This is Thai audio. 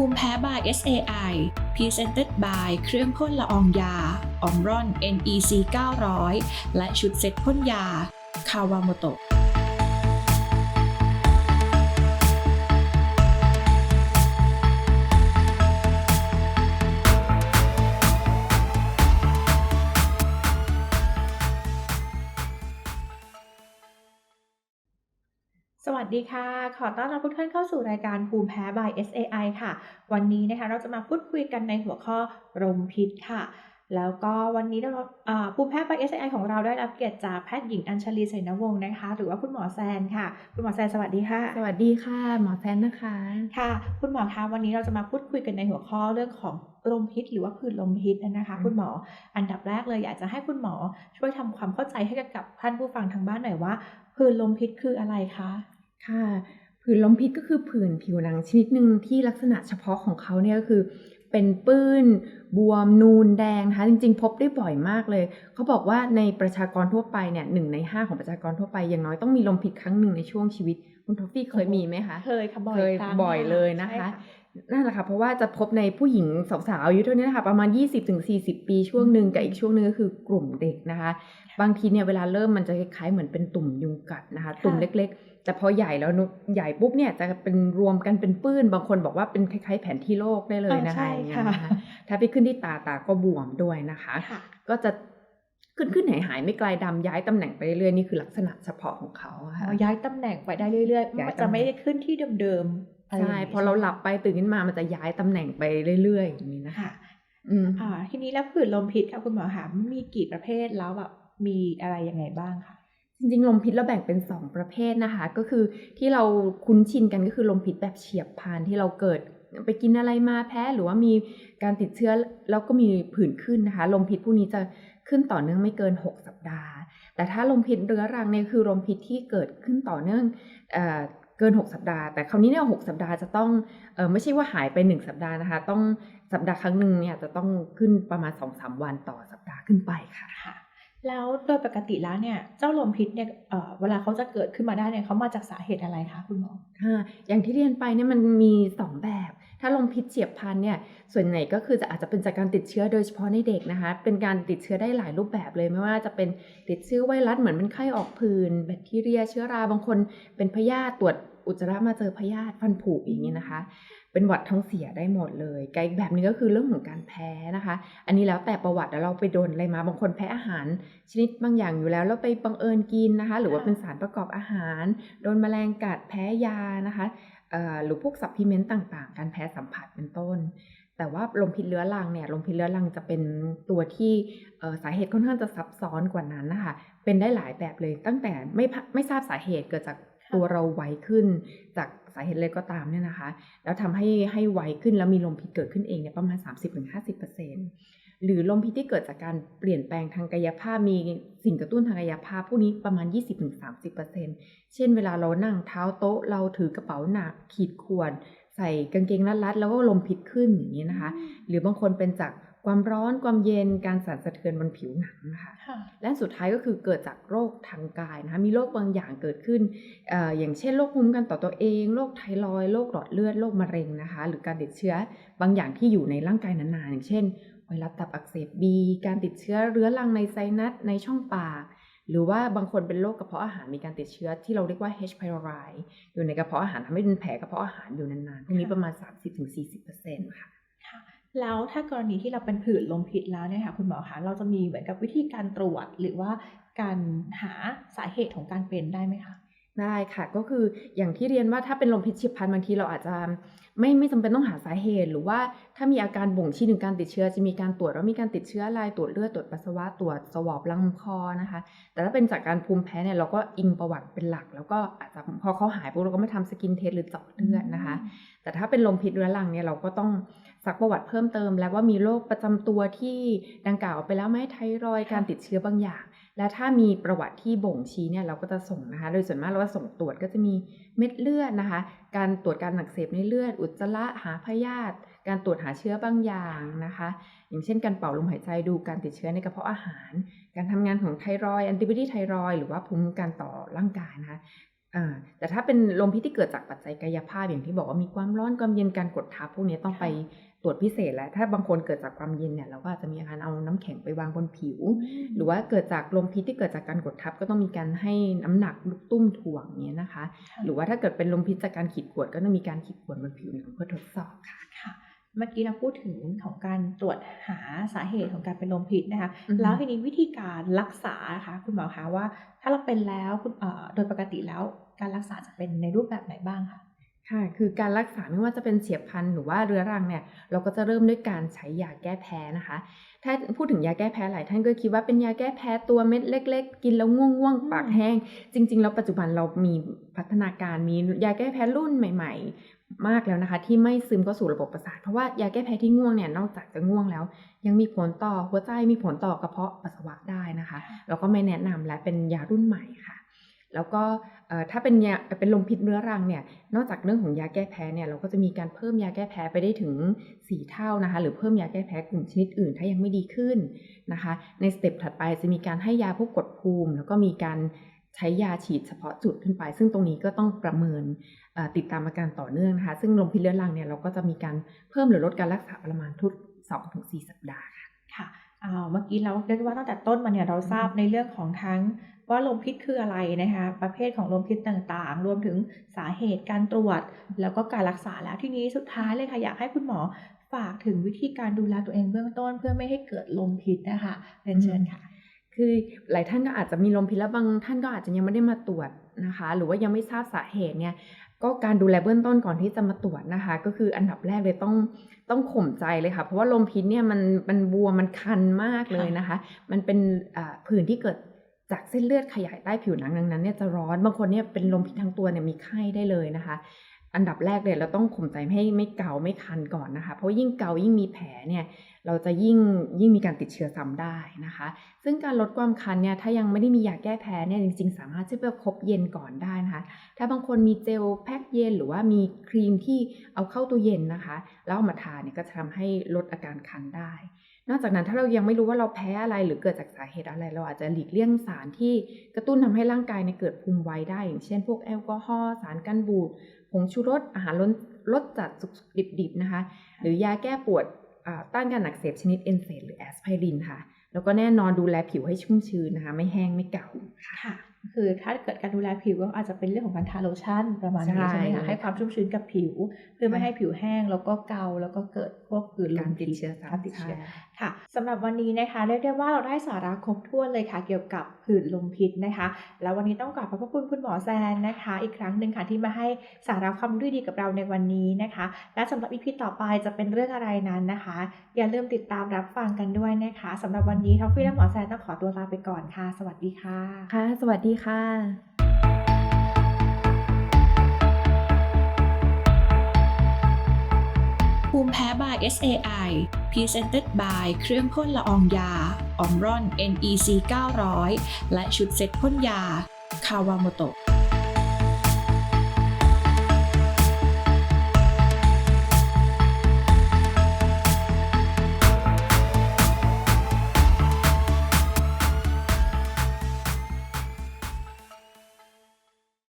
ภูมิแพ้ by SAI Presented by เครื่องพ่นละอองยาออมรอน NEC 900 และชุดเซ็ตพ่นยา คาวาโมโตะ ดีค่ะ ขอต้อนรับทุกท่านเข้าสู่รายการภูมิแพ้ by SAI ค่ะ วันนี้นะคะเราจะมาพูดคุยกันในหัวข้อลมพิษค่ะ แล้วก็วันนี้เราอ่าภูมิแพ้ by SAI ของเราได้รับเกียรติจากแพทย์หญิงอัญชลีไสนวงศ์นะคะ หรือว่าคุณหมอแซนค่ะ คุณหมอแซนสวัสดีค่ะ สวัสดีค่ะ หมอแซนนะคะ ค่ะ คุณหมอคะวันนี้เราจะมาพูดคุยกันในหัวข้อเรื่องของลมพิษหรือว่าผื่นลมพิษนะคะอืมคุณหมออันดับแรกเลยอยากจะให้คุณหมอช่วยทำความเข้าใจให้กับท่านผู้ฟังทางบ้านหน่อยว่าผื่นลมพิษคืออะไรคะ ค่ะผื่นลมพิษก็คือผื่นผิวหนังชนิดหนึ่งที่ลักษณะเฉพาะของเขาเนี่ยก็คือ เป็นปื้น บวมนูนแดงนะคะจริงๆ พบได้บ่อยมากเลย เขาบอกว่าในประชากรทั่วไปเนี่ยหนึ่งในห้าของประชากรทั่วไปอย่างน้อยต้องมีลมพิษครั้งหนึ่งในช่วงชีวิต คุณทอฟฟี่เคยมีไหมคะ เคยค่ะบ่อยเคยครั้งบ่อยเลยนะคะใช่ นั่นแหละค่ะ เพราะว่าจะพบในผู้หญิงสาวๆอายุเท่านี้นะคะประมาณ 20-40 ปีช่วงหนึ่งกับอีกช่วงหนึงก็คือกลุ่มเด็กนะคะ บางทีเนี่ยเวลาเริ่มมันจะคล้ายๆเหมือนเป็นตุ่มยุงกัดนะคะ ตุ่มเล็ก ๆ แต่พอใหญ่แล้วนุใหญ่ปุ๊บเนี่ยจะเป็นรวมกันเป็นปื้น บางคนบอกว่าเป็นคล้ายๆแผนที่โลกได้เลยนะคะอ่าใช่อย่างเงี้ยค่ะนะคะถ้าไปขึ้นที่ตาตาก็บวมด้วยนะคะค่ะก็จะขึ้นขึ้นหายหายๆไม่ไกลดำย้ายตำแหน่งไปเรื่อยๆนี่คือลักษณะเฉพาะของเขาอะค่ะอ๋อย้ายตำแหน่งไปได้เรื่อยย้ายๆตำแหน่งจะไม่ได้ขึ้นที่เดิมๆอะไรย่ง ใช่นี้พอเราหลับไปตื่นขึ้นมามันจะย้ายตำแหน่งไปเรื่อยๆอย่างนี้นะคะค่ะอืมอ่าทีนี้แล้วผื่นลมพิษค่ะคุณหมอคะมีกี่ประเภทแล้วแบบมีอะไรยังไงบ้างคะจริงๆ ลมพิษเราแบ่งเป็น 2 ประเภทนะคะ ก็คือที่เราคุ้นชินกันก็คือลมพิษแบบเฉียบพลันที่เราเกิดไปกินอะไรมาแพ้หรือว่ามีการติดเชื้อแล้วก็มีผื่นขึ้นนะคะ ลมพิษพวกนี้จะขึ้นต่อเนื่องไม่เกิน 6 สัปดาห์ แต่ถ้าลมพิษเรื้อรังเนี่ยคือลมพิษที่เกิดขึ้นต่อเนื่อง เกิน 6 สัปดาห์ แต่คราวนี้เนี่ยหสัปดาห์จะต้องเออไม่ใช่ว่าหายไป 1 สัปดาห์นะคะ ต้องสัปดาห์ครั้งหนึ่งเนี่ยจะต้องขึ้นประมาณ2-3วันต่อสัปดาห์ขึ้นไปค่ะ แล้วโดยปกติแล้วเนี่ยเจ้าลมพิษเนี่ยเออเวลาเขาจะเกิดขึ้นมาได้เนี่ยเขามาจากสาเหตุอะไรคะคุณหมอค่ะอย่างที่เรียนไปเนี่ยมันมี 2 แบบ ถ้าลมพิษเฉียบพลันเนี่ยส่วนใหญ่ก็คือจะอาจจะเป็นจากการติดเชื้อโดยเฉพาะในเด็กนะคะ เป็นการติดเชื้อได้หลายรูปแบบเลยไม่ว่าจะเป็นติดเชื้อไวรัสเหมือนเป็นไข้ออกผื่นแบคทีเรียเชื้อราบางคนเป็นพยาธิตรวจ อุจจาระมาเจอพยาธิฟันผุอย่างนี้นะคะ เป็นหวัดท้องเสียได้หมดเลยกับอีกแบบหนึงก็คือเรื่องของการแพ้นะคะ อันนี้แล้วแต่ประวัติแล้วเราไปโดนอะไรมาบางคนแพ้อาหาร ชนิดบางอย่างอยู่แล้วแล้วไปบังเอิญกินนะคะ หรือว่าค่ะเป็นสารประกอบอาหาร โดนแมลงกัดแพ้ยานะคะเอ่อหรือพวกซัพพลีเมนต์ต่างๆ การแพ้สัมผัสเป็นต้น แต่ว่าลมพิษเรื้อรังเนี่ยลมพิษเรื้อรังจะเป็นตัวที่เอ่อสาเหตุค่อนข้างจะซับซ้อนกว่านั้นนะคะ เป็นได้หลายแบบเลยตั้งแต่ไม่พะไม่ทราบสาเหตุเกิดจาก ตัวเราไวขึ้น จากสาเหตุอะไรก็ตามเนี่ยนะคะ แล้วทำให้ให้ไวขึ้นแล้วมีลมพิษเกิดขึ้นเองเนี่ยประมาณ 30-50%หรือลมพิษที่เกิดจากการเปลี่ยนแปลงทางกายภาพมีสิ่งกระตุ้นทางกายภาพพวกนี้ประมาณ 20-30%เช่นเวลาเรานั่งเท้าโต๊ะเราถือกระเป๋าหนักขีดข่วนใส่กางเกงรัดๆแล้วก็ลมพิษขึ้นอย่างนี้นะคะ หรือบางคนเป็นจาก ความร้อนความเย็นการสั่นสะเทือนบนผิวหนังนะคะค่ะและสุดท้ายก็คือเกิดจากโรคทางกายนะคะมีโรคบางอย่างเกิดขึ้นเอออย่างเช่นโรคภูมิคุ้มกันต่อตัวเองโรคไทรอยด์โรคหลอดเลือดโรคมะเร็งนะคะ หรือการติดเชื้อบางอย่างที่อยู่ในร่างกายนานๆอย่างเช่นไวรัสตับอักเสบบีการติดเชื้อเรื้อรังในไซนัสในช่องปากหรือว่าบางคนเป็นโรคกระเพาะอาหารมีการติดเชื้อที่เราเรียกว่า H. pylori อยู่ในกระเพาะอาหารทำให้เป็นแผลกระเพาะอาหารอยู่นานๆพวกนี้ประมาณ 30-40%ค่ะค่ะ แล้วถ้ากรณีที่เราเป็นผื่นลมพิษแล้วเนี่ยค่ะคุณหมอคะเราจะมีเหมือนกับวิธีการตรวจ หรือว่าการหาสาเหตุของการเป็นได้ไหมคะได้ค่ะก็คืออย่างที่เรียนว่าถ้าเป็นลมพิษเฉียบพลันบางทีเราอาจจะไม่ไม่จำเป็นต้องหาสาเหตุ หรือว่าถ้ามีอาการบ่งชี้ถึงการติดเชื้อจะมีการตรวจว่ามีการติดเชื้ออะไรตรวจเลือดตรวจปัสสาวะตรวจสวอปลำคอนะคะ แต่ถ้าเป็นจากการภูมิแพ้เนี่ยเราก็อิงประวัติเป็นหลัก แล้วก็อาจจะพอเขาหายปุ๊บเราก็ไม่ทำสกินเทสหรือเจาะเลือดนะคะ แต่ถ้าเป็นลมพิษเรื้อรังเนี่ยเราก็ต้อง ซักประวัติเพิ่มเติม แล้วว่ามีโรคประจำตัวที่ดังกล่าวไปแล้วไหมไทรอยด์การติดเชื้อบางอย่าง และถ้ามีประวัติที่บ่งชี้เนี่ยเราก็จะส่งนะคะ โดยส่วนมากเราก็ส่งตรวจก็จะมีเม็ดเลือดนะคะ การตรวจการอักเสบในเลือด อุจจาระหาพยาธิการตรวจหาเชื้อบางอย่างนะคะ อย่างเช่นการเป่าลมหายใจดูการติดเชื้อในกระเพาะอาหาร การทำงานของไทรอยด์แอนติบอดีไทรอยด์หรือว่าภูมิคุ้มกันต่อร่างกายนะคะอ่าแต่ถ้าเป็นลมพิษที่เกิดจากปัจจัยกายภาพอย่างที่บอกว่ามีความร้อนความเย็นการกดทับพวกนี้ต้องค่ะไป ตรวจพิเศษแล้วถ้าบางคนเกิดจากความเย็นเนี่ยเราก็อาจจะมีการเอาน้ำแข็งไปวางบนผิว หรือว่าเกิดจากลมพิษที่เกิดจากการกดทับ ก็ต้องมีการให้น้ำหนักลูกตุ้มถ่วงเนี้ยนะคะค่ะหรือว่าถ้าเกิดเป็นลมพิษจากการขีดข่วนก็ต้องมีการขีดข่วนบนผิวหนังเพื่อทดสอบค่ะค่ะเมื่อกี้เราพูดถึงของการตรวจหาสาเหตุของการเป็นลมพิษนะคะอือฮึแล้วทีนี้วิธีการรักษานะคะคุณหมอคะว่า ถ้าเราเป็นแล้วคุณเอ่อโดยปกติแล้วการรักษาจะเป็นในรูปแบบไหนบ้างคะ ค่ะ คือการรักษาไม่ว่าจะเป็นเฉียบพลันหรือว่าเรื้อรังเนี่ย เราก็จะเริ่มด้วยการใช้ยาแก้แพ้นะคะ ถ้าพูดถึงยาแก้แพ้หลายท่านก็คิดว่าเป็นยาแก้แพ้ตัวเม็ดเล็ก ๆ กินแล้วง่วงๆปากแห้ง จริง ๆ แล้วปัจจุบันเรามีพัฒนาการมียาแก้แพ้รุ่นใหม่ ๆ มากแล้วนะคะ ที่ไม่ซึมเข้าสู่ระบบประสาท เพราะว่ายาแก้แพ้ที่ง่วงเนี่ยนอกจากจะง่วงแล้ว ยังมีผลต่อหัวใจมีผลต่อกระเพาะปัสสาวะได้นะคะ เราก็ไม่แนะนำและเป็นยารุ่นใหม่ค่ะ แล้วก็ถ้าเป็นยาเป็นลมพิษเรื้อรังเนี่ย นอกจากเรื่องของยาแก้แพ้เนี่ย เราก็จะมีการเพิ่มยาแก้แพ้ไปได้ถึง 4 เท่านะคะ หรือเพิ่มยาแก้แพ้กลุ่มชนิดอื่นถ้ายังไม่ดีขึ้นนะคะ ในสเต็ปถัดไปจะมีการให้ยาพวกกดภูมิ แล้วก็มีการใช้ยาฉีดเฉพาะจุดขึ้นไป ซึ่งตรงนี้ก็ต้องประเมินติดตามอาการต่อเนื่องนะคะ ซึ่งลมพิษเรื้อรังเนี่ยเราก็จะมีการเพิ่มหรือลดการรักษาประมาณทุก 2-4 สัปดาห์ค่ะ ค่ะเมื่อกี้เราเรียกว่าตั้งแต่ต้นมาเนี่ยเราทราบในเรื่องของทั้ง ว่าลมพิษคืออะไรนะคะ ประเภทของลมพิษต่างๆ รวมถึงสาเหตุการตรวจ แล้วก็การรักษาแล้วทีนี้สุดท้ายเลยค่ะอยากให้คุณหมอฝากถึงวิธีการดูแลตัวเองเบื้องต้น เพื่อไม่ให้เกิดลมพิษนะคะเรียนเชิญค่ะ คือหลายท่านก็อาจจะมีลมพิษแล้วบางท่านก็อาจจะยังไม่ได้มาตรวจนะคะ หรือว่ายังไม่ทราบสาเหตุเนี่ยก็การดูแลเบื้องต้นก่อนที่จะมาตรวจนะคะ ก็คืออันดับแรกเลยต้องต้องข่มใจเลยค่ะ เพราะว่าลมพิษเนี่ยมันมันบวมมันคันมากเลยนะคะ มันเป็นผื่นที่เกิด จากเส้นเลือดขยายใต้ผิวหนังดังนั้นเนี่ยจะร้อนบางคนเนี่ยเป็นลมพิษทั้งตัวเนี่ยมีไข้ได้เลยนะคะ อันดับแรกเลยเราต้องข่มใจให้ไม่เกาไม่คันก่อนนะคะ เพราะยิ่งเกายิ่งมีแผลเนี่ยเราจะยิ่งยิ่งมีการติดเชื้อซ้ำได้นะคะ ซึ่งการลดความคันเนี่ยถ้ายังไม่ได้มียาแก้แพ้เนี่ยจริง ๆ สามารถที่จะคบเย็นก่อนได้นะคะ ถ้าบางคนมีเจลแพ็คเย็น หรือว่ามีครีมที่เอาเข้าตู้เย็นนะคะ แล้วเอามาทาเนี่ยก็จะทำให้ลดอาการคันได้ นอกจากนั้นถ้าเรายังไม่รู้ว่าเราแพ้อะไรหรือเกิดจากสาเหตุอะไร เราอาจจะหลีกเลี่ยงสารที่กระตุ้นทำให้ร่างกายเนี่ยเกิดภูมิไวได้ อย่างเช่น พวกแอลกอฮอล์สารกันบูดผงชูรสอาหารรสรสจัดสุกดิบๆนะคะ หรือยาแก้ปวดต้านการอักเสบชนิดเอนเซดหรือแอสไพรินค่ะ แล้วก็แน่นอนดูแลผิวให้ชุ่มชื้นนะคะ ไม่แห้งไม่เก่าค่ะ ค่ะคือถ้าเกิดการดูแลผิวก็อาจจะเป็นเรื่องของการทาโลชั่นประมาณนี้ใช่ใช่ไหมคะให้ความชุ่มชื้นกับผิว เพื่อไม่ใช่ให้ผิวแห้งแล้วก็เกาแล้วก็เกิดพวกผื่นลการมติดพิษเชื้อการติดเชื้อใช่ค่ะสำหรับวันนี้นะคะเรียกได้ว่าเราได้สาระครบถ้วนเลยค่ะ เกี่ยวกับผื่นลมพิษนะคะ แล้ววันนี้ต้องกราบขอบพระคุณคุณหมอแซนนะคะ อีกครั้งหนึ่งค่ะที่มาให้สาระความรู้ดีๆกับเราในวันนี้นะคะ และสำหรับอีพีต่อไปจะเป็นเรื่องอะไรนั้นนะคะ อย่าลืมติดตามรับฟังกันด้วยนะคะสำหรับวันนี้ท็อฟฟี่และหมอแซนต้องขอตัวลาไปก่อนค่ะ สวัสดีค่ะค่ะ สวัสดีค่ะภูมิแพ้ by SAI Presented by เครื่องพ่นละอองยาออมรอน NEC 900 และชุดเซ็ตพ่นยา คาวาโมโตะ